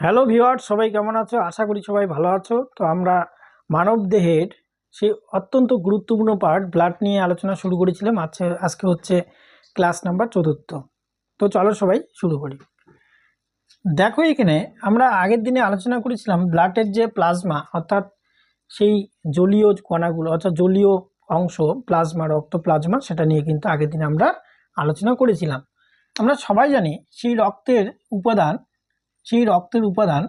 Hello ভিওয়ার সবাই কেমন আছো? আশা করি সবাই ভালো আছো। তো আমরা মানব দেহের সেই অত্যন্ত গুরুত্বপূর্ণ পার্ট ব্লাড নিয়ে আলোচনা শুরু করেছিলাম। আজকে আজকে হচ্ছে ক্লাস নাম্বার চতুর্থ। তো চলো সবাই শুরু করি। দেখো এখানে আমরা আগের দিনে আলোচনা করেছিলাম ব্লাডের যে প্লাজমা অর্থাৎ সেই জলীয় কণাগুলো, অর্থাৎ জলীয় অংশ প্লাজমা রক্ত প্লাজমা সেটা নিয়ে কিন্তু আগের দিনে আমরা আলোচনা করেছিলাম। আমরা সবাই জানি সেই রক্তের উপাদান সেই রক্তের উপাদান,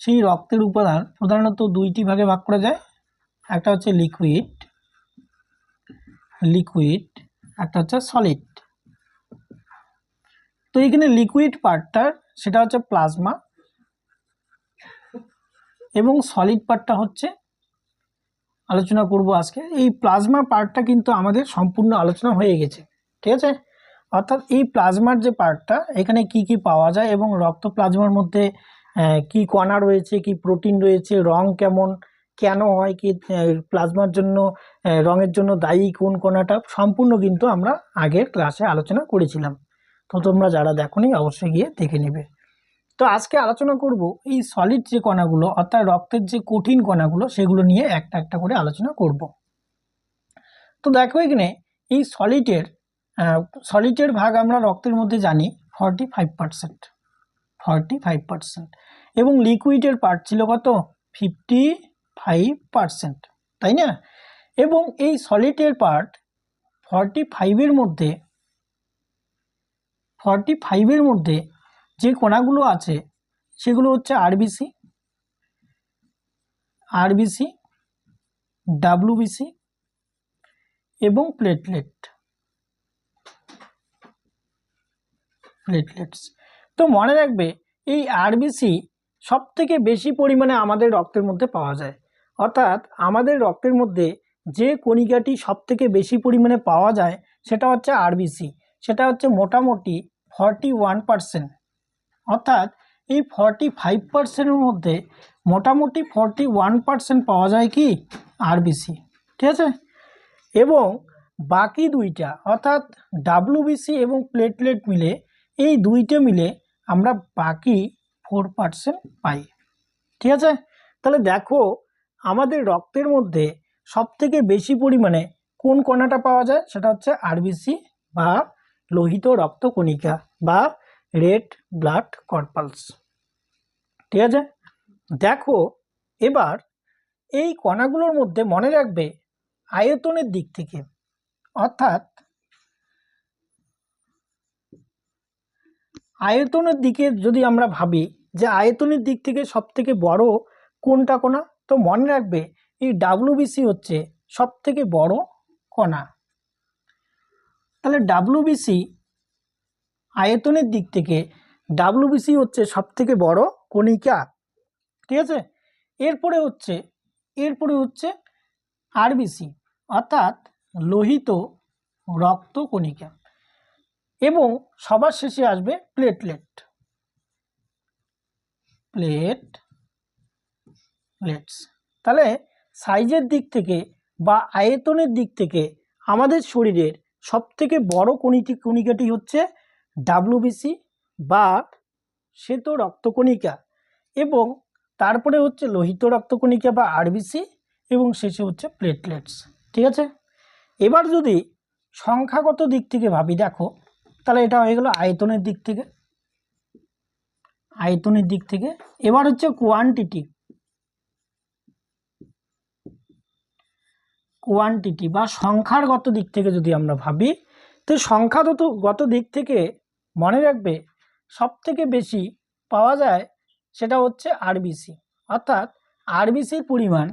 সেই রক্তের উপাদান প্রধানত দুইটি ভাগে ভাগ করা যায়। একটা হচ্ছে লিকুইড লিকুইড একটা হচ্ছে সলিড তো এখানে লিকুইড পার্টটার সেটা হচ্ছে প্লাজমা এবং সলিড পার্টটা হচ্ছে আলোচনা করব আজকে। এই প্লাজমা পার্টটা কিন্তু আমাদের সম্পূর্ণ আলোচনা হয়ে গেছে। ঠিক আছে? অর্থাৎ এই প্লাজমার যে পার্টটা এখানে কি কি পাওয়া যায় এবং রক্ত প্লাজমার মধ্যে কি কণা রয়েছে, কি প্রোটিন রয়েছে, রং কেমন, কেন হয়, কি প্লাজমার জন্য রঙের জন্য দায়ী, কোন কণাটা, সম্পূর্ণ কিন্তু আমরা আগের ক্লাসে আলোচনা করেছিলাম। তো তোমরা যারা দেখোনি, অবশ্যই গিয়ে দেখে নেবে। তো আজকে আলোচনা করব এই সলিড যে কণাগুলো, অর্থাৎ রক্তের যে কঠিন কণাগুলো, সেগুলো নিয়ে একটা একটা করে আলোচনা করব। তো দেখো এখানে, এই সলিডের সলিডের ভাগ আমরা রক্তের মধ্যে জানি forty five percent forty five percent এবং লিকুইডের পার্ট ছিল কত? ফিফটি ফাইভ পার্সেন্ট তাই না? এবং এই সলিডের পার্ট ফর্টি ফাইভের মধ্যে ফর্টি ফাইভের মধ্যে যে কণাগুলো আছে, সেগুলো হচ্ছে আরবিসি আরবিসি ডাব্লুবিসি এবং প্লেটলেট প্লেটলেটস তো মনে রাখবে, এই আরবিসি সব থেকে বেশি পরিমাণে আমাদের রক্তের মধ্যে পাওয়া যায়। অর্থাৎ আমাদের রক্তের মধ্যে যে কণিকাটি সব থেকে বেশি পরিমাণে পাওয়া যায়, সেটা হচ্ছে আরবিসি সেটা হচ্ছে মোটামুটি ফর্টি ওয়ান পারসেন্ট অর্থাৎ এই ফর্টি ফাইভ পার্সেন্টের মধ্যে মোটামুটি ফর্টি ওয়ান পার্সেন্ট পাওয়া যায় কি? আরবিসি ঠিক আছে? এবং বাকি দুইটা, অর্থাৎ ডাব্লুবিসি এবং প্লেটলেট মিলে এই দুইটা মিলে আমরা বাকি ফোর পার্সেন্ট পাই। ঠিক আছে? তাহলে দেখো, আমাদের রক্তের মধ্যে সবথেকে বেশি পরিমাণে কোন কণাটা পাওয়া যায়? সেটা হচ্ছে আরবিসি বা লোহিত রক্তকণিকা বা রেড ব্লাড কর্পালস ঠিক আছে? দেখো, এবার এই কণাগুলোর মধ্যে মনে রাখবে আয়তনের দিক থেকে। অর্থাৎ আয়তনের দিকে যদি আমরা ভাবি যে আয়তনের দিক থেকে সব থেকে বড় কোনটা কণা, তো মনে রাখবে এই ডাব্লুবিসি হচ্ছে সব থেকে বড় কণা। তাহলে ডাব্লুবিসি আয়তনের দিক থেকে ডাব্লুবিসি হচ্ছে সব থেকে বড় কণিকা, ঠিক আছে? এরপরে হচ্ছে এরপরে হচ্ছে আরবিসি অর্থাৎ লোহিত রক্ত কণিকা। এবং সবার শেষে আসবে প্লেটলেট প্লেট প্লেটস তাহলে সাইজের দিক থেকে বা আয়তনের দিক থেকে আমাদের শরীরের সবথেকে বড় কণিটি কণিকাটি হচ্ছে ডাব্লুবিসি বা শ্বেত রক্তকণিকা এবং তারপরে হচ্ছে লোহিত রক্তকণিকা বা আরবিসি এবং শেষে হচ্ছে প্লেটলেটস ঠিক আছে? এবার যদি সংখ্যাগত দিক থেকে ভাবি, দেখো তাহলে এটা হয়ে গেল আয়তনের দিক থেকে, আয়তনের দিক থেকে। এবার হচ্ছে কোয়ান্টিটি কোয়ান্টিটি বা সংখ্যারগত দিক থেকে যদি আমরা ভাবি, তো সংখ্যাগত গত দিক থেকে মনে রাখবে সব থেকে বেশি পাওয়া যায় সেটা হচ্ছে আরবিসি অর্থাৎ আরবিসির পরিমাণ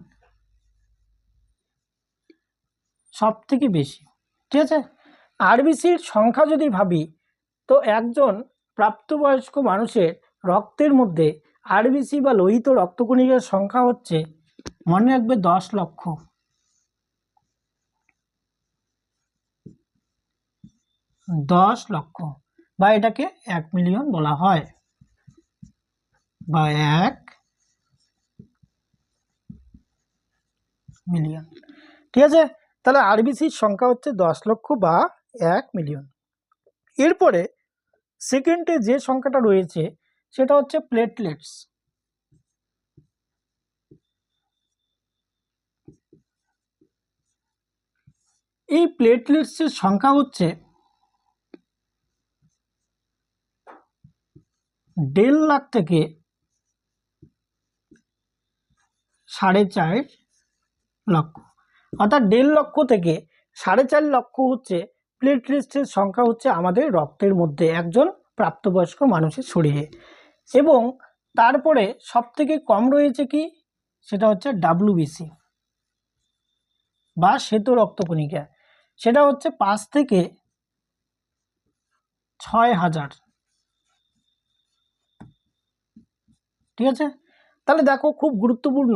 সব থেকে বেশি। ঠিক আছে? আরবিসির সংখ্যা যদি ভাবি, তো একজন প্রাপ্তবয়স্ক মানুষের রক্তের মধ্যে আরবিসি বা লোহিত রক্তকণিকার সংখ্যা হচ্ছে মনে রাখবে দশ লক্ষ। দশ লক্ষ বা এটাকে এক মিলিয়ন বলা হয় বা এক মিলিয়ন। ঠিক আছে? তাহলে আরবিসির সংখ্যা হচ্ছে দশ লক্ষ বা এক মিলিয়ন এরপরে সেকেন্ডে যে সংখ্যাটা রয়েছে, সেটা হচ্ছে প্লেটলেটস এই প্লেটলেটসের সংখ্যা হচ্ছে দেড় লাখ থেকে সাড়ে চার লক্ষ। অর্থাৎ দেড় লক্ষ থেকে সাড়ে চার লক্ষ হচ্ছে প্লেটলেটসের সংখ্যা হচ্ছে আমাদের রক্তের মধ্যে একজন প্রাপ্তবয়স্ক মানুষের শরীরে। এবং তারপরে সব থেকে কম রয়েছে কি? সেটা হচ্ছে ডাব্লুবিসি বা শ্বেত রক্তকণিকা। সেটা হচ্ছে পাঁচ থেকে ছয় হাজার। ঠিক আছে? তাহলে দেখো খুব গুরুত্বপূর্ণ,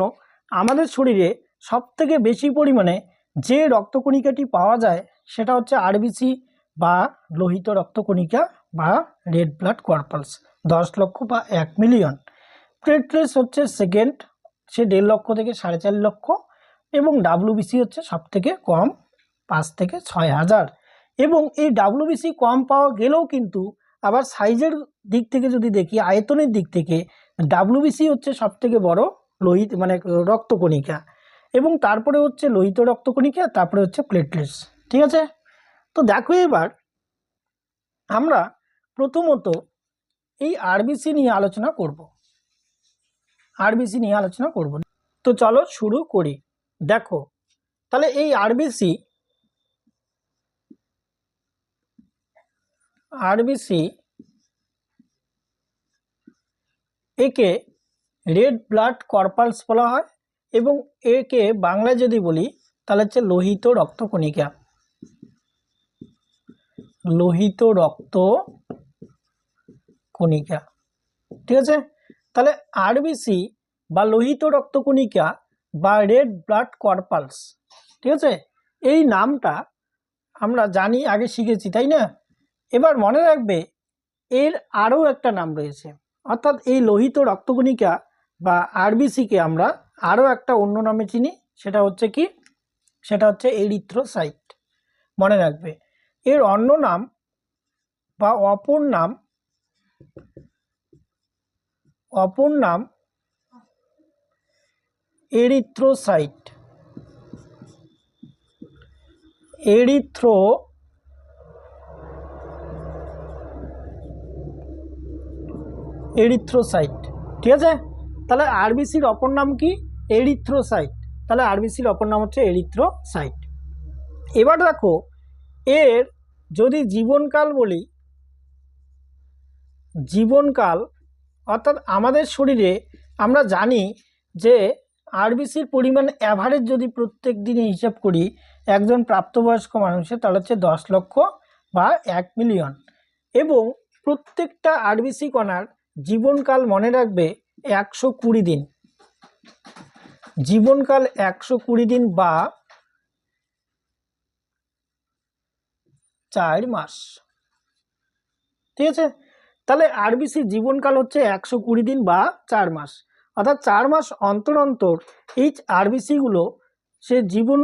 আমাদের শরীরে সব থেকে বেশি পরিমাণে যে রক্তকণিকাটি পাওয়া যায় সেটা হচ্ছে আরবিসি বা লোহিত রক্তকণিকা বা রেড ব্লাড কর্পালস দশ লক্ষ বা এক মিলিয়ন প্লেটলেটস হচ্ছে সেকেন্ড সে দেড় লক্ষ থেকে সাড়ে চার লক্ষ এবং ডাব্লিউবিসি হচ্ছে সব থেকে কম, পাঁচ থেকে ছয় হাজার। এবং এই ডাব্লিউবিসি কম পাওয়া গেলেও কিন্তু আবার সাইজের দিক থেকে যদি দেখি, আয়তনের দিক থেকে ডাব্লিউবিসি হচ্ছে সব থেকে বড় লোহিত মানে রক্তকণিকা। এবং তারপরে হচ্ছে লোহিত রক্তকণিকা, তারপরে হচ্ছে প্লেটলেটস ঠিক আছে? তো দেখো এবার আমরা প্রথমত এই আরবিসি নিয়ে আলোচনা করব। আরবিসি নিয়ে আলোচনা করব। তো চলো শুরু করি। দেখো, তাহলে এই আরবিসি আরবিসি একে রেড ব্লাড কর্পালস বলা হয় এবং একে বাংলায় যদি বলি, তাহলে হচ্ছে লোহিত রক্তকণিকা। লোহিত রক্ত কণিকা। ঠিক আছে? তাহলে আরবিসি বা লোহিত রক্তকণিকা বা রেড ব্লাড কর্পালস ঠিক আছে? এই নামটা আমরা জানি, আগে শিখেছি, তাই না? এবার মনে রাখবে, এর আরও একটা নাম রয়েছে। অর্থাৎ এই লোহিত রক্তকণিকা বা আরবিসিকে আমরা আরও একটা অন্য নামে চিনি, সেটা হচ্ছে কি? সেটা হচ্ছে এরিথ্রোসাইট মনে রাখবে। এর অন্য নাম বা অপর নাম অপর নাম এরিথ্রোসাইট। Erythro erythrocyte. ঠিক আছে? তাহলে আরবিসির অপর নাম কি? এরিথ্রোসাইট। তাহলে আরবিসির অপর নাম হচ্ছে এরিথ্রোসাইট। এবার দেখো এর যদি জীবনকাল বলি, জীবনকাল অর্থাৎ আমাদের শরীরে আমরা জানি যে আরবিসির পরিমাণ অ্যাভারেজ যদি প্রত্যেক দিনে হিসাব করি, একজন প্রাপ্তবয়স্ক মানুষের তাহলে হচ্ছে দশ লক্ষ বা এক মিলিয়ন এবং প্রত্যেকটা আরবিসি কণার জীবনকাল মনে রাখবে একশো কুড়ি দিন। জীবনকাল একশো কুড়ি দিন বা চার মাস। ঠিক আছে? তাহলে আরবিসির জীবনকাল হচ্ছে একশো কুড়ি দিন বা চার মাস। অর্থাৎ চার মাস অন্তর অন্তর এই আরবিসিগুলো সে জীবন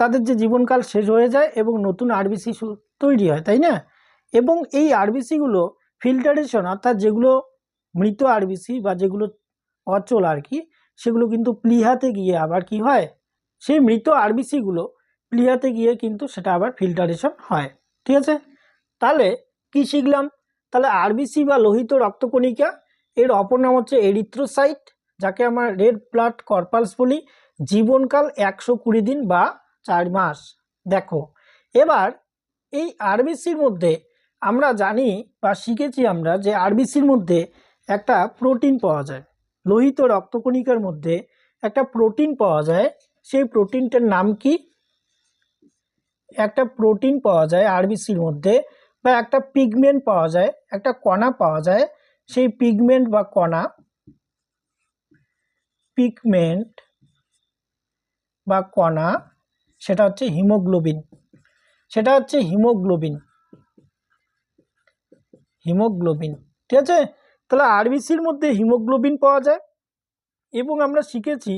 তাদের যে জীবনকাল শেষ হয়ে যায় এবং নতুন আরবিসি তৈরি হয়, তাই না? এবং এই আরবিসিগুলো ফিল্টারেশন অর্থাৎ যেগুলো মৃত আরবিসি বা যেগুলো অচল আর কি, সেগুলো কিন্তু প্লিহাতে গিয়ে আবার কি হয়? সেই মৃত আরবিসিগুলো প্লিহাতে গিয়ে কিন্তু সেটা আবার ফিল্টারেশন হয়। ঠিক আছে? তাহলে কি শিখলাম? তাহলে আরবিসি বা লোহিত রক্তকণিকা, এর অপর নাম হচ্ছে এরিথ্রোসাইট যাকে আমরা রেড ব্লাড কর্পালস বলি। জীবনকাল একশো কুড়ি দিন বা চার মাস। দেখো, এবার এই আরবিসির মধ্যে আমরা জানি বা শিখেছি আমরা যে আরবিসির মধ্যে একটা প্রোটিন পাওয়া যায়। লোহিত রক্তকণিকার মধ্যে একটা প্রোটিন পাওয়া যায়। সেই প্রোটিনটার নাম কি? একটা প্রোটিন পাওয়া যায় আরবিসির মধ্যে বা একটা পিগমেন্ট পাওয়া যায়, একটা কণা পাওয়া যায়, সেই পিগমেন্ট বা কণা পিগমেন্ট বা কণা, সেটা হচ্ছে হিমোগ্লোবিন, সেটা হচ্ছে হিমোগ্লোবিন হিমোগ্লোবিন, ঠিক আছে? তাহলে আরবিসির মধ্যে হিমোগ্লোবিন পাওয়া যায় এবং আমরা শিখেছি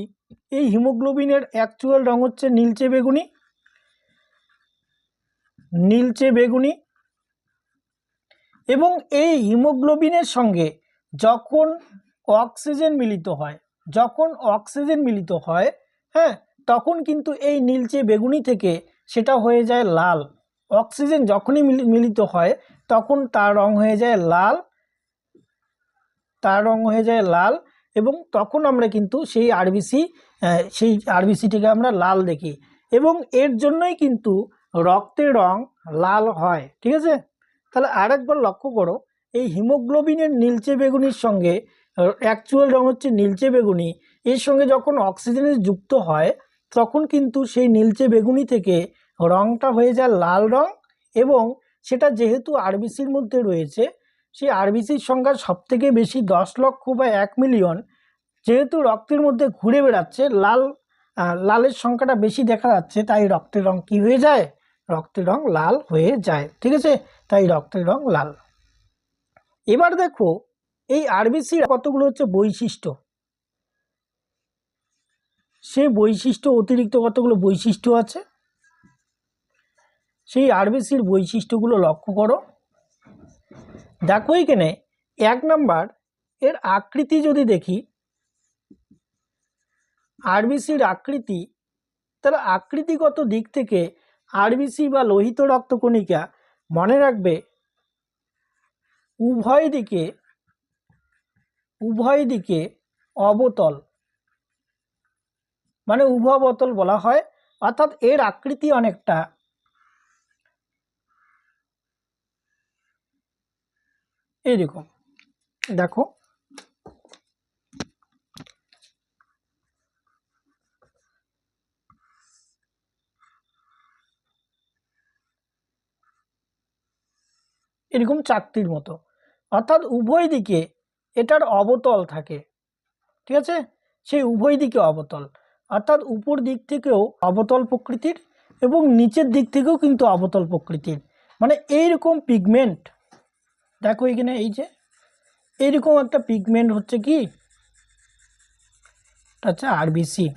এই হিমোগ্লোবিনের অ্যাকচুয়াল রং হচ্ছে নীলচে বেগুনি নীলচে বেগুনি এবং এই হিমোগ্লোবিনের সঙ্গে যখন অক্সিজেন মিলিত হয়, যখন অক্সিজেন মিলিত হয় হ্যাঁ তখন কিন্তু এই নীলচে বেগুনি থেকে সেটা হয়ে যায় লাল। অক্সিজেন যখনই মিলি- মিলিত হয়, তখন তার রং হয়ে যায় লাল, তার রং হয়ে যায় লাল এবং তখন আমরা কিন্তু সেই আরবিসি সেই আরবিসিটিকে আমরা লাল দেখি এবং এর জন্যই কিন্তু রক্তের রং লাল হয়, ঠিক আছে? তাহলে আরেকবার লক্ষ্য করো, এই হিমোগ্লোবিনের নীলচে বেগুনির সঙ্গে অ্যাকচুয়াল রং হচ্ছে নীলচে বেগুনি, এর সঙ্গে যখন অক্সিজেনের যুক্ত হয়, তখন কিন্তু সেই নীলচে বেগুনি থেকে রংটা হয়ে যায় লাল রং এবং সেটা যেহেতু আরবিসির মধ্যে রয়েছে, সেই আরবিসির সংখ্যা সবথেকে বেশি দশ লক্ষ বা এক মিলিয়ন, যেহেতু রক্তের মধ্যে ঘুরে বেড়াচ্ছে, লাল লালের সংখ্যাটা বেশি দেখা যাচ্ছে, তাই রক্তের রং কী হয়ে যায়? রক্তের রং লাল হয়ে যায়, ঠিক আছে? তাই রক্তের রং লাল। এবার দেখো, এই আরবিসির কতগুলো হচ্ছে বৈশিষ্ট্য? সে বৈশিষ্ট্য অতিরিক্ত কতগুলো বৈশিষ্ট্য আছে? সেই আরবিসির বৈশিষ্ট্যগুলো লক্ষ্য করো। দেখো এখানে এক নাম্বার, এর আকৃতি যদি দেখি, আরবিসির আকৃতি তাহলে আকৃতিগত দিক থেকে আরবিসি বা লোহিত রক্তকণিকা মনে রাখবে, উভয় দিকে উভয় দিকে অবতল। মানে উভবতল বলা হয়, অর্থাৎ এর আকৃতি অনেকটা। এইরকম দেখো। এরকম চাকতির মতো। অর্থাৎ উভয় দিকে এটার অবতল থাকে। ঠিক আছে? সেই উভয় দিকে অবতল। অর্থাৎ উপর দিক থেকেও অবতল প্রকৃতির এবং নিচের দিক থেকেও কিন্তু অবতল প্রকৃতির। মানে এইরকম পিগমেন্ট দেখো এখানে এই যে, এইরকম একটা পিগমেন্ট হচ্ছে কি? হচ্ছে আরবিসি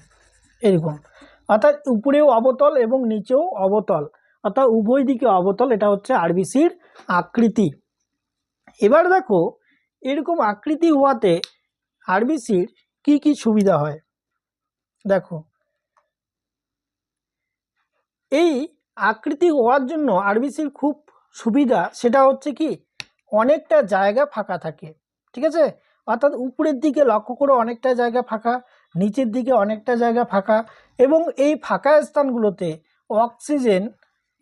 এরকম অর্থাৎ উপরেও অবতল এবং নিচেও অবতল। অর্থাৎ উভয় দিকে অবতল, এটা হচ্ছে আরবিসির আকৃতি। এবার দেখো, এরকম আকৃতি হওয়াতে আরবিসির কি কি সুবিধা হয়? দেখো, এই আকৃতি হওয়ার জন্য আরবিসির খুব সুবিধা সেটা হচ্ছে কি, অনেকটা জায়গা ফাঁকা থাকে, ঠিক আছে? অর্থাৎ উপরের দিকে লক্ষ্য করে অনেকটা জায়গা ফাঁকা, নিচের দিকে অনেকটা জায়গা ফাঁকা এবং এই ফাঁকা স্থানগুলোতে অক্সিজেন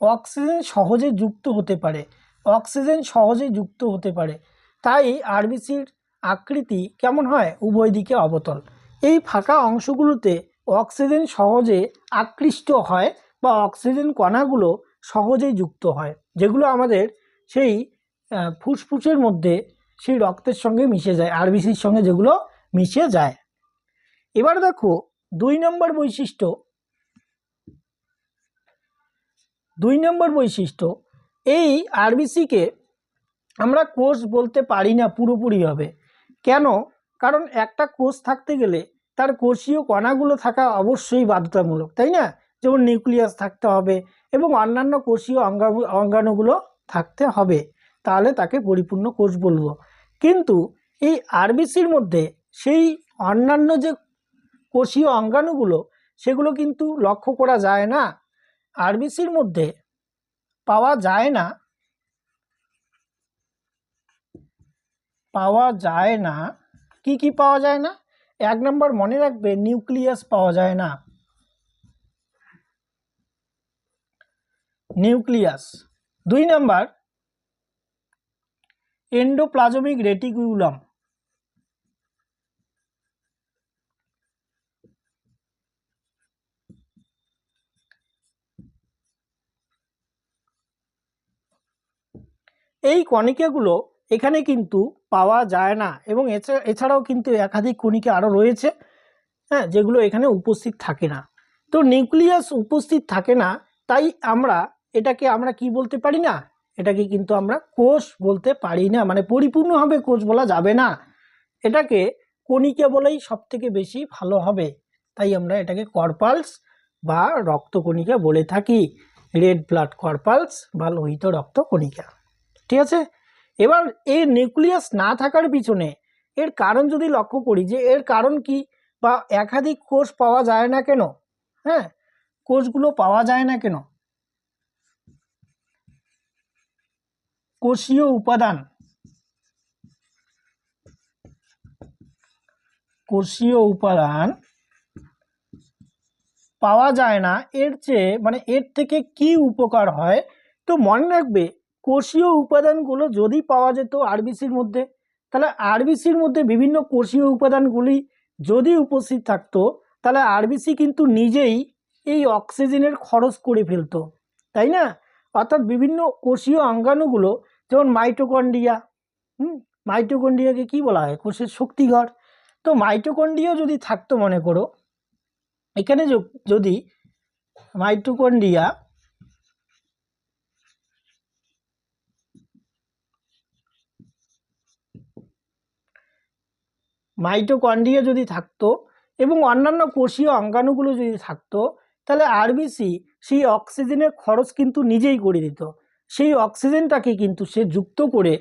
অক্সিজেন সহজে যুক্ত হতে পারে। অক্সিজেন সহজে যুক্ত হতে পারে। তাই আরবিসির আকৃতি কেমন হয় উভয় দিকে অবতল। এই ফাঁকা অংশগুলোতে অক্সিজেন সহজে আকৃষ্ট হয় বা অক্সিজেন কণাগুলো সহজেই যুক্ত হয়, যেগুলো আমাদের সেই ফুসফুসের মধ্যে সেই রক্তের সঙ্গে মিশে যায়, আরবিসির সঙ্গে যেগুলো মিশে যায়। এবার দেখো দুই নম্বর বৈশিষ্ট্য। দুই নম্বর বৈশিষ্ট্য এই আরবিসিকে আমরা কোষ বলতে পারি না পুরোপুরিভাবে কেন? কারণ একটা কোষ থাকতে গেলে তার কোষীয় কণাগুলো থাকা অবশ্যই বাধ্যতামূলক, তাই না? যেমন নিউক্লিয়াস থাকতে হবে এবং অন্যান্য কোষীয় অঙ্গাণু অঙ্গাণুগুলো থাকতে হবে। তাহলে তাকে পরিপূর্ণ কোষ বলব। কিন্তু এই আরবিসির মধ্যে সেই অন্যান্য যে কোষীয় অঙ্গাণুগুলো, সেগুলো কিন্তু লক্ষ্য করা যায় না। আরবিসির মধ্যে পাওয়া যায় না। পাওয়া যায় না। কি কি পাওয়া যায় না? এক নম্বর মনে রাখবে, নিউক্লিয়াস পাওয়া যায় না। নিউক্লিয়াস। দুই নাম্বার, এন্ডোপ্লাজমিক রেটিকুলাম। এই কণিকাগুলো এখানে কিন্তু পাওয়া যায় না এবং এছা- এছাড়াও কিন্তু একাধিক কণিকা আরও রয়েছে হ্যাঁ যেগুলো এখানে উপস্থিত থাকে না। তো নিউক্লিয়াস উপস্থিত থাকে না, তাই আমরা এটাকে আমরা কি বলতে পারি না? এটাকে কিন্তু আমরা কোষ বলতে পারি না মানে পরিপূর্ণভাবে কোষ বলা যাবে না। এটাকে কণিকা বলেই সব থেকে বেশি ভালো হবে, তাই আমরা এটাকে কর্পালস বা রক্তকণিকা বলে থাকি। রেড ব্লাড কর্পালস বা লোহিত রক্তকণিকা ঠিক আছে? এবার এই নিউক্লিয়াস না থাকার পিছনে এর কারণ যদি লক্ষ্য করি যে এর কারণ কি বা একাধিক কোষ পাওয়া যায় না কেন? হ্যাঁ কোষগুলো পাওয়া যায় না কেন? কোষীয় উপাদান কোষীয় উপাদান পাওয়া যায় না। এর চেয়ে মানে এর থেকে কি উপকার হয়? তো মনে রাখবে কোষীয় উপাদানগুলো যদি পাওয়া যেত আরবিসির মধ্যে, তাহলে আরবিসির মধ্যে বিভিন্ন কোষীয় উপাদানগুলি যদি উপস্থিত থাকতো, তাহলে আরবিসি কিন্তু নিজেই এই অক্সিজেনের খরচ করে ফেলতো, তাই না? অর্থাৎ বিভিন্ন কোষীয় অঙ্গাণুগুলো যেমন মাইটোকন্ড্রিয়া, হুম? মাইটোকন্ড্রিয়াকে কি বলা হয়? কোষের শক্তিঘর। তো মাইটোকন্ড্রিয়া যদি থাকতো মনে করো, এখানে যদি মাইটোকন্ড্রিয়া মাইটোকন্ড্রিয়া যদি থাকতো এবং অন্যান্য কোষীয় অঙ্গাণুগুলো যদি থাকতো, তাহলে আরবিসি সেই অক্সিজেনের খরচ কিন্তু নিজেই করে দিত। সেই অক্সিজেনটাকে কিন্তু সে যুক্ত করে,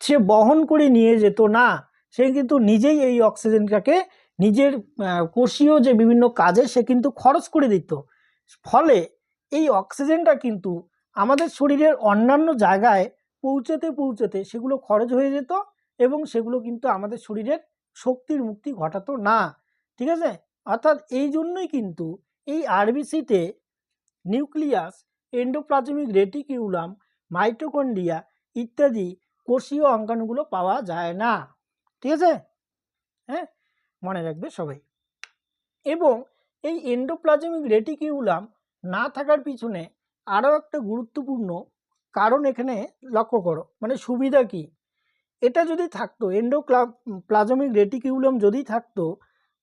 সে বহন করে নিয়ে যেত না। সে কিন্তু নিজেই এই অক্সিজেনটাকে নিজের কোষীয় যে বিভিন্ন কাজে সে কিন্তু খরচ করে দিত। ফলে এই অক্সিজেনটা কিন্তু আমাদের শরীরের অন্যান্য জায়গায় পৌঁছাতে পৌঁছাতে সেগুলো খরচ হয়ে যেত এবং সেগুলো কিন্তু আমাদের শরীরের শক্তির মুক্তি ঘটাতো না, ঠিক আছে? অর্থাৎ এই জন্যই কিন্তু এই আরবিসিতে নিউক্লিয়াস, এন্ডোপ্লাজমিক রেটিকিউলাম মাইটোকন্ড্রিয়া ইত্যাদি কোষীয় অঙ্গাণুগুলো পাওয়া যায় না, ঠিক আছে? হ্যাঁ? মনে রাখবে সবাই। এবং এই এন্ডোপ্লাজমিক রেটিকিউলাম না থাকার পিছনে আরও একটা গুরুত্বপূর্ণ কারণ এখানে লক্ষ্য করো মানে সুবিধা কি? এটা যদি থাকতো এন্ডোক্লা প্লাজমিক রেটিকিউলাম যদি থাকতো,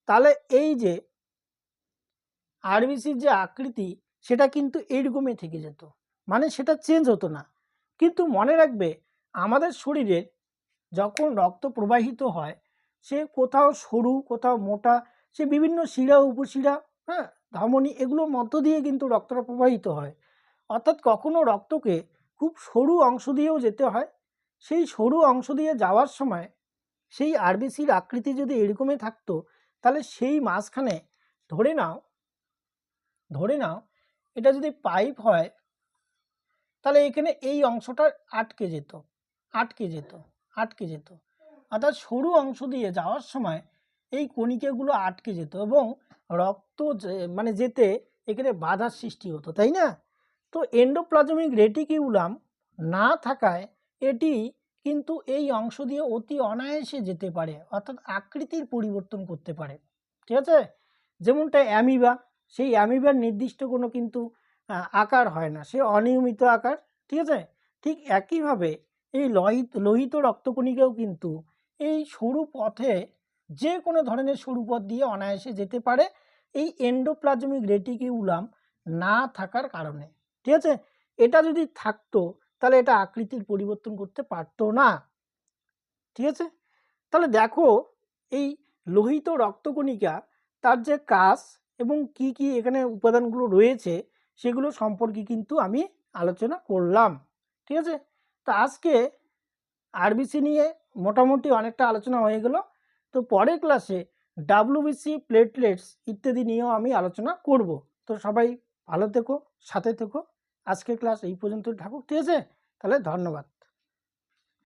তাহলে এই যে আরবিসির যে আকৃতি, সেটা কিন্তু এইরকমই থেকে যেত। মানে সেটা চেঞ্জ হতো না। কিন্তু মনে রাখবে, আমাদের শরীরে যখন রক্ত প্রবাহিত হয়, সে কোথাও সরু, কোথাও মোটা, সে বিভিন্ন শিরা, উপশিরা হ্যাঁ ধমনী, এগুলোর মধ্য দিয়ে কিন্তু রক্তটা প্রবাহিত হয়। অর্থাৎ কখনো রক্তকে খুব সরু অংশ দিয়েও যেতে হয় সেই সরু অংশ দিয়ে যাওয়ার সময় সেই আরবিসির আকৃতি যদি এরকমই থাকতো, তাহলে সেই মাঝখানে ধরে নাও ধরে নাও এটা যদি পাইপ হয়, তাহলে এখানে এই অংশটা আটকে যেত আটকে যেত আটকে যেত। অর্থাৎ সরু অংশ দিয়ে যাওয়ার সময় এই কণিকাগুলো আটকে যেত এবং রক্ত মানে যেতে এখানে বাধার সৃষ্টি হতো, তাই না? তো এন্ডোপ্লাজমিক রেটিকিউলাম না থাকায় এটি কিন্তু এই অংশ দিয়ে অতি অনায়াসে যেতে পারে, অর্থাৎ আকৃতির পরিবর্তন করতে পারে। ঠিক আছে? যেমনটা অ্যামিবা, সেই অ্যামিবার নির্দিষ্ট কোনো কিন্তু আকার হয় না। সে অনিয়মিত আকার, ঠিক আছে? ঠিক একইভাবে এই লোহিত লোহিত রক্তকণিকাও কিন্তু এই সরু পথে যে কোনো ধরনের সরু পথ দিয়ে অনায়াসে যেতে পারে। এই এন্ডোপ্লাজমিক রেটিকিউলাম না থাকার কারণে। ঠিক আছে? এটা যদি থাকতো তাহলে এটা আকৃতির পরিবর্তন করতে পারতো না। ঠিক আছে? তাহলে দেখো, এই লোহিত রক্তকণিকা, তার যে কাজ এবং কি কি এখানে উপাদানগুলো রয়েছে, সেগুলো সম্পর্কে কিন্তু আমি আলোচনা করলাম। ঠিক আছে? তো আজকে আরবিসি নিয়ে মোটামুটি অনেকটা আলোচনা হয়ে গেল। তো পরের ক্লাসে ডাব্লিউবিসি প্লেটলেটস ইত্যাদি নিয়েও আমি আলোচনা করব। তো সবাই ভালো থেকো, সাথে থেকো। আজকের ক্লাস এই পর্যন্ত থাকুক ঠিক আছে? তাহলে ধন্যবাদ।